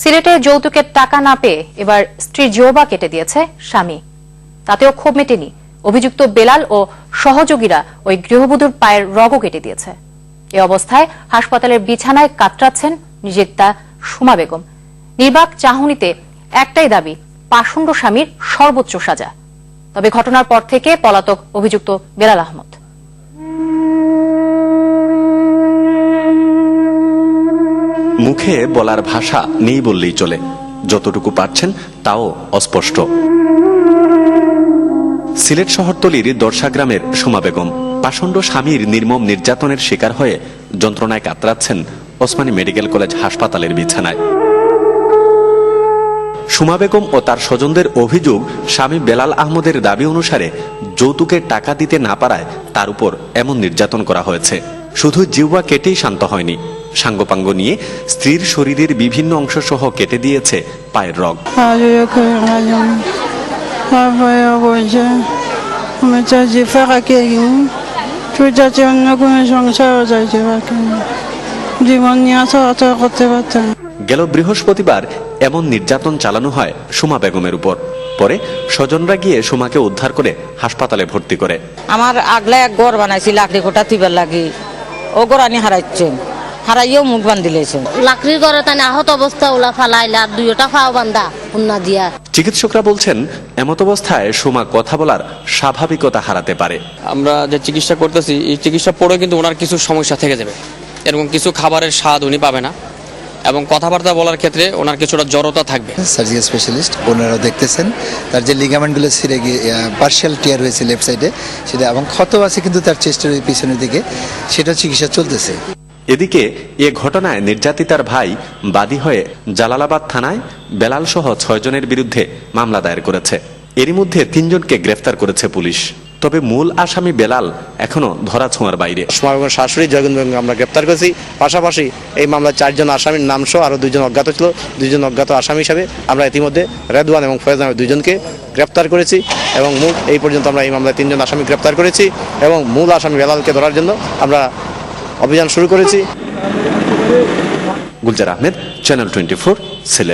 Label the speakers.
Speaker 1: সিলেটে যৌতুকের টাকা না পেয়ে এবার স্ত্রীর জোবা কেটে দিয়েছে স্বামী। তাতেও ক্ষোভ মেটেনি। অভিযুক্ত বেলাল ও সহযোগীরা ওই গৃহবধূর পায়ের রগও কেটে দিয়েছে। এ অবস্থায় হাসপাতালের বিছানায় কাতরাচ্ছেন নির্যাতিতা সুমা বেগম। নির্বাক চাহনিতে একটাই দাবি, পাষণ্ড স্বামীর সর্বোচ্চ সাজা। তবে ঘটনার পর থেকে পলাতক অভিযুক্ত বেলাল আহমদ।
Speaker 2: মুখে বলার ভাষা নেই বললেই চলে। যতটুকু পারছেন তাও অস্পষ্ট। সিলেট শহরতলির দর্শা গ্রামের সুমা বেগম, পাষণ্ড স্বামীর নির্মম নির্যাতনের শিকার হয়ে যন্ত্রণায় কাতরাচ্ছেন ওসমানী মেডিকেল কলেজ হাসপাতালের বিছানায়। সুমা বেগম ও তার স্বজনদের অভিযোগ স্বামী বেলাল আহমদের দাবি অনুসারে যৌতুকের টাকা দিতে না পারায় তার উপর এমন নির্যাতন করা হয়েছে। শুধু জিহ্বা কেটেই শান্ত হয়নি। সাঙ্গপাঙ্গ নিয়ে স্ত্রীর শরীরের বিভিন্ন অংশ সহ কেটে দিয়েছে পায়ের রগ। গেল বৃহস্পতিবার এমন নির্যাতন চালানো হয় সুমা বেগমের উপর। পরে স্বজনরা গিয়ে সুমাকে উদ্ধার করে হাসপাতালে ভর্তি করে।
Speaker 3: আমার আগলা এক গড় বানাইছি, লাকড়ি কোটা তুইবার লাগি। ও গড় আনি হারাইছেন হারাইও মুখ বান্ধিলেছেন
Speaker 4: লাকড়ির ঘরে তানে আহত অবস্থা ওলা ফালাইলা দুইটা ফাও বান্ধা উন্না দিয়া।
Speaker 2: চিকিৎসকরা বলছেন এমত অবস্থায় সুমা কথা বলার স্বাভাবিকতা হারাতে পারে।
Speaker 5: আমরা যে চিকিৎসা করতেছি এই চিকিৎসা পরেও কিন্তু ওনার কিছু সমস্যা থেকে যাবে। এরকম কিছু খাবারের স্বাদ উনি পাবে না। এবং কথাবার্তা বলার ক্ষেত্রে ওনার কিছুটা জড়তা থাকবে।
Speaker 6: সার্জিক্যাল স্পেশালিস্ট ওনারা দেখতেছেন। তার যে লিগামেন্টগুলো ছিঁড়ে গিয়ে পার্শিয়াল টিয়ার হয়েছে লেফট সাইডে সেটা এবং ক্ষত আছে কিন্তু তার চেস্টের পিছনের দিকে সেটা চিকিৎসা চলতেছে।
Speaker 2: এদিকে এ ঘটনায় নির্যাতিতার ভাই বাদী হয়ে জালালাবাদ থানায় বেলাল সহ ছয়জনের বিরুদ্ধে মামলা দায়ের করেছে। এরই মধ্যে তিনজনকে গ্রেফতার করেছে পুলিশ। তবে মূল আসামি বেলাল এখনও ধরা ছোঁয়ার
Speaker 7: বাইরে। শাশুড়ি জয়গুন আমরা গ্রেপ্তার করেছি। পাশাপাশি এই মামলায় চারজন আসামির নাম সহ আরও দুইজন অজ্ঞাত ছিল। দুজন অজ্ঞাত আসামি হিসাবে আমরা ইতিমধ্যে রেদওয়ান এবং ফয়েজ নামে দুইজনকে গ্রেপ্তার করেছি এবং মূল এই পর্যন্ত আমরা এই মামলায় তিনজন আসামি গ্রেপ্তার করেছি এবং মূল আসামি বেলালকে ধরার জন্য আমরা অভিযান শুরু করেছি।
Speaker 2: Gulzar Ahmed channel twenty Sylhet.